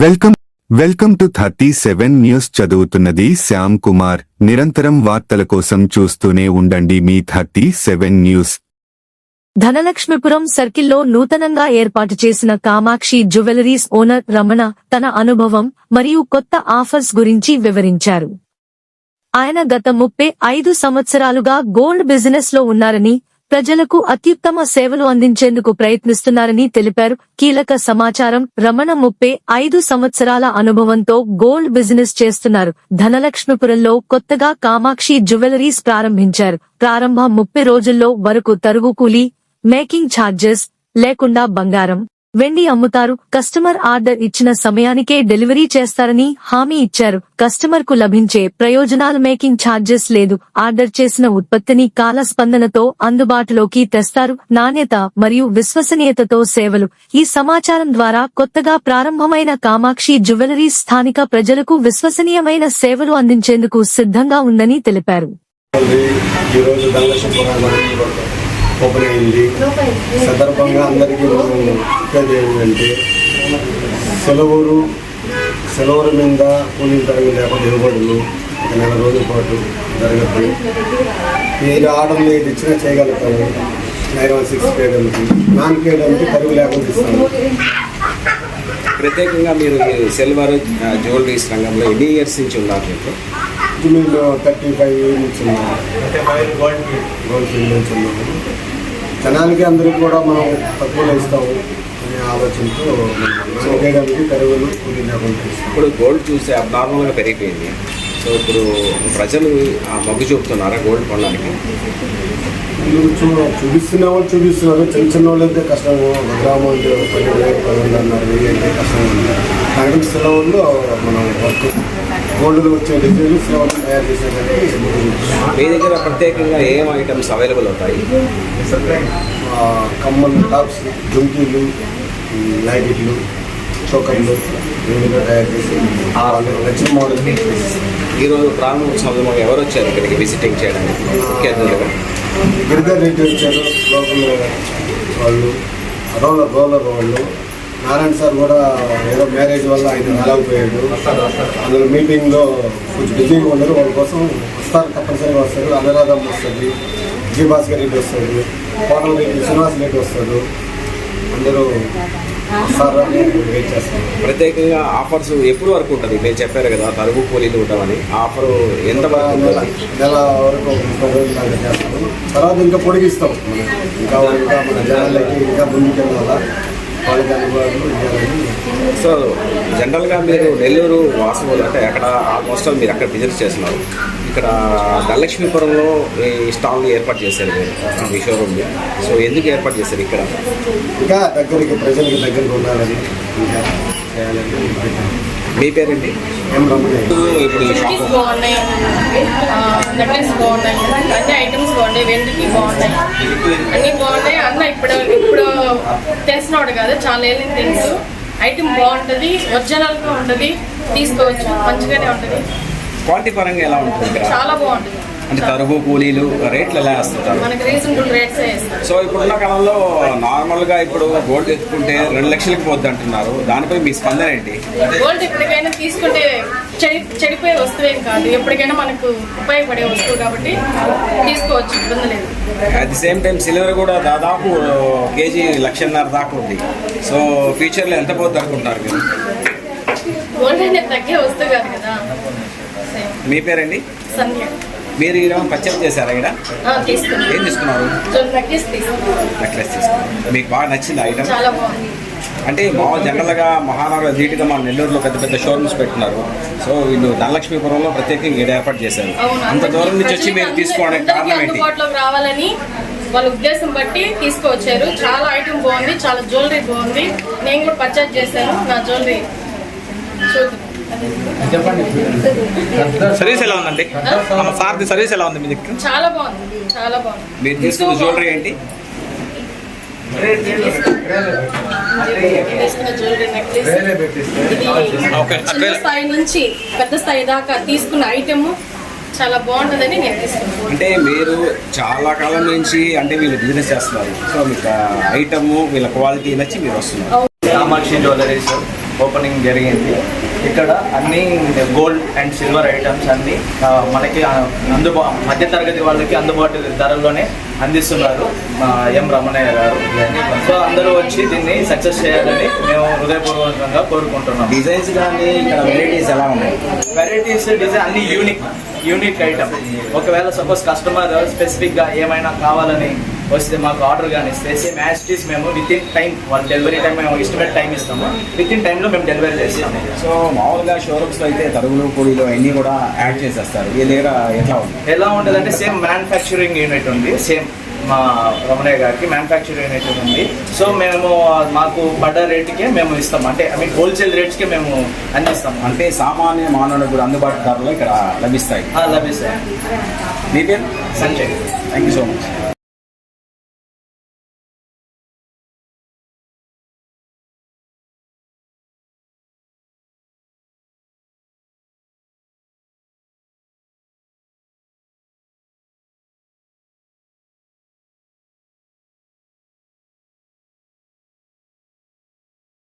Welcome welcome to thirty seven news చదువుతున్నది శ్యామ్ కుమార్. నిరంతరం వార్తల కోసం చూస్తూనే ఉండండి మీ థర్టీ సెవెన్ న్యూస్. ధనలక్ష్మిపురం సర్కిల్లో నూతనంగా ఏర్పాటు చేసిన కామాక్షి జ్యువెలరీస్ ఓనర్ రమణ తన అనుభవం మరియు కొత్త ఆఫర్స్ గురించి వివరించారు. ఆయన గత ముప్పై ఐదు సంవత్సరాలుగా గోల్డ్ బిజినెస్లో ఉన్నారని ప్రజలకు అత్యుత్తమ సేవలు అందించేందుకు ప్రయత్నిస్తున్నారని తెలిపారు. కీలక సమాచారం రమణ ముప్పై ఐదు సంవత్సరాల అనుభవంతో గోల్డ్ బిజినెస్ చేస్తున్నారు. ధనలక్ష్మిపురంలో కొత్తగా కామాక్షి జ్యువెలరీస్ ప్రారంభించారు. ప్రారంభ ముప్పై రోజుల్లో వరకు తరుగు కూలీ మేకింగ్ ఛార్జెస్ లేకుండా బంగారం వెండి అమ్ముతారు. కస్టమర్ ఆర్డర్ ఇచ్చిన సమయానికే డెలివరీ చేస్తారని హామీ ఇచ్చారు. కస్టమర్కు లభించే ప్రయోజనాలు మేకింగ్ ఛార్జెస్ లేదు. ఆర్డర్ చేసిన ఉత్పత్తిని కాలస్పందనతో అందుబాటులోకి తెస్తారు. నాణ్యత మరియు విశ్వసనీయతతో సేవలు. ఈ సమాచారం ద్వారా కొత్తగా ప్రారంభమైన కామాక్షి జ్యువెలరీ స్థానిక ప్రజలకు విశ్వసనీయమైన సేవలు అందించేందుకు సిద్ధంగా ఉందని తెలిపారు. అయింది సందర్భంగా అందరికీ మనం చెప్పేది ఏంటంటే సెలవురు సెలవుల మీద కూలీల తరగతి లేకపోతే దిగుబడులు ఒక నెల రోజుల పాటు జరగదు. మీరు ఆర్డర్లు ఏది ఇచ్చినా చేయగలుగుతాము. నైన్ వన్ సిక్స్ కేయడానికి నాన్ కేయడానికి తరుగు లేకుండా ఇస్తాము. ప్రత్యేకంగా మీరు సిల్వర్ జ్యువెలరీస్ రంగంలో ఎన్ని ఇయర్స్ నుంచి ఉన్నారు మీకు జూన్లో థర్టీ ఫైవ్ నుంచి ఉన్నాము. గోల్డ్ ఫీల్డ్ నుంచి ఉన్నాము. జనాలకి అందరికీ కూడా మనం తక్కువలో ఇస్తాము అనే ఆలోచనతో చేయడానికి కరువులు ఇప్పుడు గోల్డ్ చూస్తే అబ్నార్మల్గా పెరిగిపోయింది. సో ఇప్పుడు ప్రజలు ఆ మొగ్గు చూపుతున్నారా గోల్డ్ కొనడానికి? వీళ్ళు చూ చూపిస్తున్న వాళ్ళు చూపిస్తున్నారు. చిన్న చిన్న వాళ్ళు అయితే కష్టం గ్రామం పన్నెండు వేలు పన్నెండు అన్నారు. వెయ్యి అంటే కష్టం ఉంది. నగరం సెలవుల్లో మనం వర్క్ గోల్డ్లో వచ్చే డిజైన్లు సెలవులు తయారు చేసేదానికి మీ దగ్గర ప్రత్యేకంగా ఏం ఐటమ్స్ అవైలబుల్ అవుతాయి కమ్మలు టాప్స్ జుంకీలు లైటిట్లు చోకర్లు ఇవన్నీ తయారు చేసి నచ్చిన మోడల్ ఈరోజు ప్రారంభోత్సవంలో ఎవరు వచ్చారు ఇక్కడికి విజిటింగ్ చేయడానికి? ముఖ్య అతిథులుగా గిరిధర్ రెడ్డి వచ్చారు లోకల్ వాళ్ళు రోలర్ రోలర్ వాళ్ళు నారాయణ సార్ కూడా ఏదో మ్యారేజ్ వల్ల ఆయన రాలేకపోయాడు అందులో మీటింగ్లో కొంచెం బిజీగా ఉన్నారు. వాళ్ళ కోసం వస్తారు తప్పనిసరిగా వస్తారు. అనురాధం వస్తుంది జీ భాస్కర్ రెడ్డి వస్తాడు కోటల రెడ్డి శ్రీనివాస్ రెడ్డి వస్తాడు. అందరూ వస్తారని వెయిట్ చేస్తారు ప్రత్యేకంగా ఆఫర్స్ ఎప్పుడు వరకు ఉంటుంది? మీరు చెప్పారు కదా తరుగు కూలీలు ఉంటామని. ఆఫర్ ఎంత నెల వరకు చేస్తాము తర్వాత ఇంకా పొడిగిస్తాం. ఇంకా ఇంకా మన జనాలకి ఇంకా ముందుకెళ్ళాలా? అనుభవాలు ఇవ్వాలని సో జనరల్గా మీరు నెల్లూరు వాసవులు అంటే అక్కడ ఆల్మోస్ట్ మీరు అక్కడ బిజినెస్ చేస్తున్నారు. ఇక్కడ ధనలక్ష్మీపురంలో ఈ స్టాల్ని ఏర్పాటు చేశారు మీరు మీ షోరూమ్ని సో ఎందుకు ఏర్పాటు చేశారు ఇక్కడ? ఇంకా దగ్గరికి ప్రజలకు దగ్గరకు ఉండాలని ఇంకా చేయాలని మీ పేరేంటి బాగున్నాయి. నెక్లెస్ బాగున్నాయి. అన్ని ఐటమ్స్ బాగున్నాయి. వెండికి బాగున్నాయి. అన్ని బాగున్నాయి. అన్న ఇప్పుడు ఇప్పుడు తెలిసినవాడు కాదు. చాలా ఏళ్ళని తెలుసు ఐటమ్ బాగుంటుంది. ఒరిజినల్గా ఉంటుంది. తీసుకోవచ్చు. మంచిగానే ఉంటుంది. క్వాలిటీ పరంగా ఎలా ఉంటుంది చాలా బాగుంటుంది. అంటే తరుగు కూలీలు రేట్లు ఎలా వేస్తుంటారు? సో ఇప్పుడున్న కాలంలో నార్మల్గా ఇప్పుడు గోల్డ్ ఎత్తుకుంటే రెండు లక్షలకి పోద్ది అంటున్నారు. దానిపై మీ స్పందన ఏంటి? గోల్డ్ ఎప్పటికైనా తీసుకుంటే చెడి చెడిపోయే వస్తువేం కాదు. ఎప్పటికైనా మనకు ఉపయోగపడే వస్తువు కాబట్టి తీసుకోవచ్చు ఇబ్బంది లేదు. At the same time silver కూడా దాదాపు కేజీ లక్షన్నర దాకా ఉంది. సో ఫ్యూచర్లో ఎంత పోద్ది అనుకుంటున్నారు మీరు? గోల్డ్ అనేది తగ్గే వస్తువు కాదు కదా. మీ పేరండి? సంధ్య. మీరు ఈరోజు పర్చేస్ చేశారా ఇక్కడ? ఏం తీసుకున్నారు? నెక్లెస్ తీసుకున్నాం. నెక్లెస్ తీసుకున్నారు. మీకు బాగా నచ్చింది ఐటమ్ అంటే మామూలు జనరల్గా మహానగర ధీటుగా మన నెల్లూరులో పెద్ద పెద్ద షోరూమ్స్ పెట్టున్నారు. సో వీళ్ళు ధనలక్ష్మీపురంలో ప్రత్యేకంగా ఈడ ఏర్పాటు చేశారు. అంత దూరం నుంచి వచ్చి మీరు తీసుకోవడానికి కారణం ఏంటి? రావాలని వాళ్ళ ఉద్దేశం బట్టి తీసుకువచ్చారు. చాలా ఐటమ్ బాగుంది చాలా జ్యువెలరీ బాగుంది. నేను కూడా పర్చేజ్ చేశాను నా జ్యువెలరీ చూద్దాం. సర్వీస్ ఎలా ఉందండి? సార్ది సర్వీస్ ఎలా ఉంది మీ దగ్గర? చాలా బాగుంది చాలా బాగుంది. మీరు తీసుకున్న జ్యువెలరీ ఏంటి? స్థాయి నుంచి పెద్ద స్థాయి దాకా తీసుకున్న ఐటమ్ చాలా బాగుంటుందని నేను తీసుకున్నాను అంటే మీరు చాలా కాలం నుంచి అంటే వీళ్ళు బిజినెస్ చేస్తున్నారు. సో మీకు ఐటమ్ వీళ్ళ క్వాలిటీ నచ్చి మీరు వస్తున్నారు. కామాక్షి జ్యువెలరీస్ ఓపెనింగ్ జరిగింది. ఇక్కడ అన్ని గోల్డ్ అండ్ సిల్వర్ ఐటమ్స్ అన్ని మనకి అందుబా మధ్యతరగతి వాళ్ళకి అందుబాటు ధరల్లోనే అందిస్తున్నారు ఎం రమణయ్య గారు. సో అందరూ వచ్చి దీన్ని సక్సెస్ చేయాలని మేము హృదయపూర్వకంగా కోరుకుంటున్నాం. డిజైన్స్ కానీ ఇక్కడ వెరైటీస్ ఎలా ఉన్నాయి? వెరైటీస్ డిజైన్ అన్ని యూనిక్ యూనిక్ ఐటమ్ ఒకవేళ సపోజ్ కస్టమర్ స్పెసిఫిక్గా ఏమైనా కావాలని వస్తే మాకు ఆర్డర్ కానీ ఇస్తే సేమ్ యాజ్ మేము విత్ ఇన్ టైం వాళ్ళ డెలివరీ టైం మేము ఎస్టిమేట్ టైం ఇస్తాము. విత్ ఇన్ టైంలో మేము డెలివరీ చేస్తాము. సో మామూలుగా షోరూమ్స్లో అయితే తరుగులు పొడిలు అన్నీ కూడా యాడ్ చేసేస్తారు. ఈ దగ్గర ఎట్లా ఉంది? ఎలా ఉంటుందంటే సేమ్ మ్యానుఫ్యాక్చరింగ్ యూనిట్ ఉంది. సేమ్ మా రమణయ్య గారికి మ్యానుఫ్యాక్చరింగ్ యూనిట్ ఉంది. సో మేము మాకు పడ్డ రేట్కే మేము ఇస్తాం అంటే ఐ మీన్ హోల్సేల్ రేట్స్కే మేము అందిస్తాము. అంటే సామాన్య మానవులకు కూడా అందుబాటు ధరలో ఇక్కడ లభిస్తాయి. లభిస్తాయి. మీ పేరు? Sanjay. Thank you so much